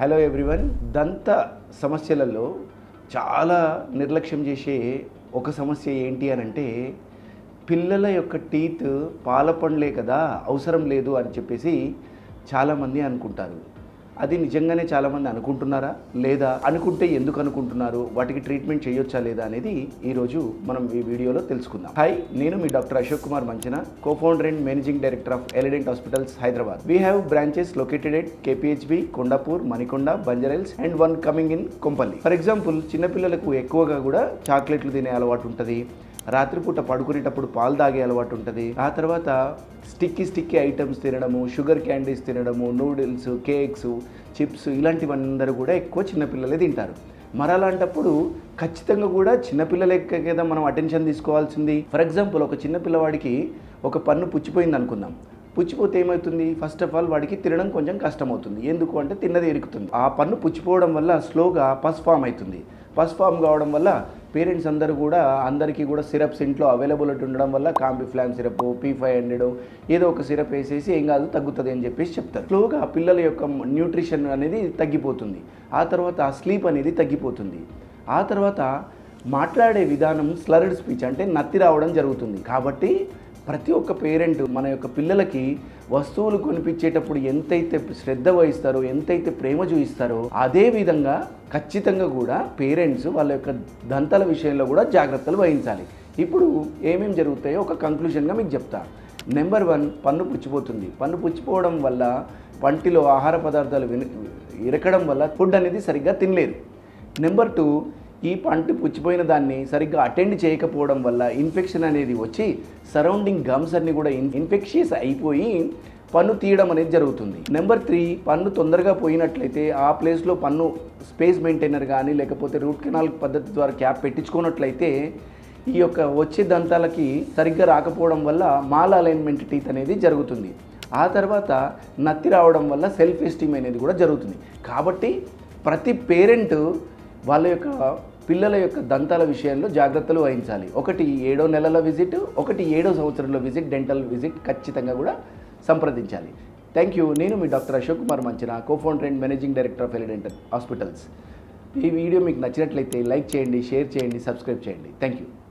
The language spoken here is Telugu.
Hello everyone. దంత సమస్యలలో చాలా నిర్లక్ష్యం చేసే ఒక సమస్య ఏంటి అని అంటే పిల్లల యొక్క టీత్ పాల పండ్లే కదా అవసరం లేదు అని చెప్పేసి చాలామంది అనుకుంటారు. అది నిజంగానే చాలామంది అనుకుంటున్నారా? లేదా అనుకుంటే ఎందుకు అనుకుంటున్నారు? వాటికి ట్రీట్మెంట్ చేయొచ్చా లేదా అనేది ఈరోజు మనం ఈ వీడియోలో తెలుసుకుందాం. హాయ్ నేను మీ doctor Ashok Kumar Manchana co founder and managing director of Eledent hospitals Hyderabad we have branches located at KPHB Kondapur Manikonda Banjara Hills and one coming in Kompally for example చిన్నపిల్లలకు ఎక్కువగా కూడా చాక్లెట్లు తినే అలవాటు ఉంటుంది. రాత్రిపూట పడుకునేటప్పుడు పాలు తాగే అలవాటు ఉంటుంది. ఆ తర్వాత స్టిక్కీ స్టిక్కీ ఐటమ్స్ తినడము షుగర్ క్యాండీస్ తినడము నూడిల్స్ కేక్స్ చిప్స్ ఇలాంటివన్నీ కూడా ఎక్కువ చిన్నపిల్లలే తింటారు. మరి అలాంటప్పుడు ఖచ్చితంగా కూడా చిన్నపిల్లలకే కదా మనం అటెన్షన్ తీసుకోవాల్సింది. ఫర్ ఎగ్జాంపుల్ ఒక చిన్నపిల్లవాడికి ఒక పన్ను పుచ్చిపోయింది అనుకుందాం. పుచ్చిపోతే ఏమవుతుంది? ఫస్ట్ ఆఫ్ ఆల్ వాడికి తినడం కొంచెం కష్టమవుతుంది. ఎందుకు అంటే తిన్నది ఎరుకుతుంది ఆ పన్ను పుచ్చిపోవడం వల్ల స్లోగా పస్ ఫామ్ అవుతుంది. పస్ ఫామ్ కావడం వల్ల పేరెంట్స్ అందరూ కూడా అందరికీ కూడా సిరప్స్ ఇంట్లో అవైలబిలిటీ ఉండడం వల్ల Combiflam syrup P five hundred ఏదో ఒక సిరప్ వేసేసి ఏం కాదు తగ్గుతుంది అని చెప్పేసి చెప్తారు. స్లోగా పిల్లల యొక్క న్యూట్రిషన్ అనేది తగ్గిపోతుంది. ఆ తర్వాత స్లీప్ అనేది తగ్గిపోతుంది. ఆ తర్వాత మాట్లాడే విధానం స్లర్డ్ స్పీచ్ అంటే నత్తి రావడం జరుగుతుంది. కాబట్టి ప్రతి ఒక్క పేరెంట్ మన యొక్క పిల్లలకి వస్తువులు కొనిపించేటప్పుడు ఎంతైతే శ్రద్ధ వహిస్తారో ఎంతైతే ప్రేమ చూపిస్తారో అదే విధంగా ఖచ్చితంగా కూడా పేరెంట్స్ వాళ్ళ యొక్క దంతాల విషయంలో కూడా జాగ్రత్తలు వహించాలి. ఇప్పుడు ఏమేమి జరుగుతాయో ఒక కంక్లూషన్గా మీకు చెప్తాను నెంబర్ వన్ పన్ను పుచ్చిపోతుంది. పన్ను పుచ్చిపోవడం వల్ల పంటిలో ఆహార పదార్థాలు విన ఇరకడం వల్ల ఫుడ్ అనేది సరిగ్గా తినలేరు. నెంబర్ టూ ఈ పంట పుచ్చిపోయిన దాన్ని సరిగ్గా అటెండ్ చేయకపోవడం వల్ల ఇన్ఫెక్షన్ అనేది వచ్చి సరౌండింగ్ గమ్స్ అన్ని కూడా ఇన్ఫెక్షియస్ అయిపోయి పన్ను తీయడం అనేది జరుగుతుంది. నెంబర్ త్రీ పన్ను తొందరగా పోయినట్లయితే ఆ ప్లేస్లో పన్ను స్పేస్ మెయింటైనర్ కానీ లేకపోతే రూట్ కెనాల్ పద్ధతి ద్వారా క్యాప్ పెట్టించుకున్నట్లయితే ఈ యొక్క వచ్చే దంతాలకి సరిగ్గా రాకపోవడం వల్ల మాల్ అలైన్మెంట్ టీత్ అనేది జరుగుతుంది. ఆ తర్వాత నత్తి రావడం వల్ల సెల్ఫ్ ఎస్టీమ్ అనేది కూడా జరుగుతుంది. కాబట్టి ప్రతి పేరెంట్ వాళ్ళ యొక్క పిల్లల యొక్క దంతాల విషయంలో జాగ్రత్తలు వహించాలి. ఒకటి ఏడో నెలల విజిట్ ఒకటి ఏడో సంవత్సరంలో విజిట్ డెంటల్ విజిట్ ఖచ్చితంగా కూడా సంప్రదించాలి. థ్యాంక్ యూ నేను మీ doctor Ashok Kumar Manchina cofounder and managing director of Eledental hospitals ఈ వీడియో మీకు నచ్చినట్లయితే లైక్ చేయండి షేర్ చేయండి సబ్స్క్రైబ్ చేయండి. Thank you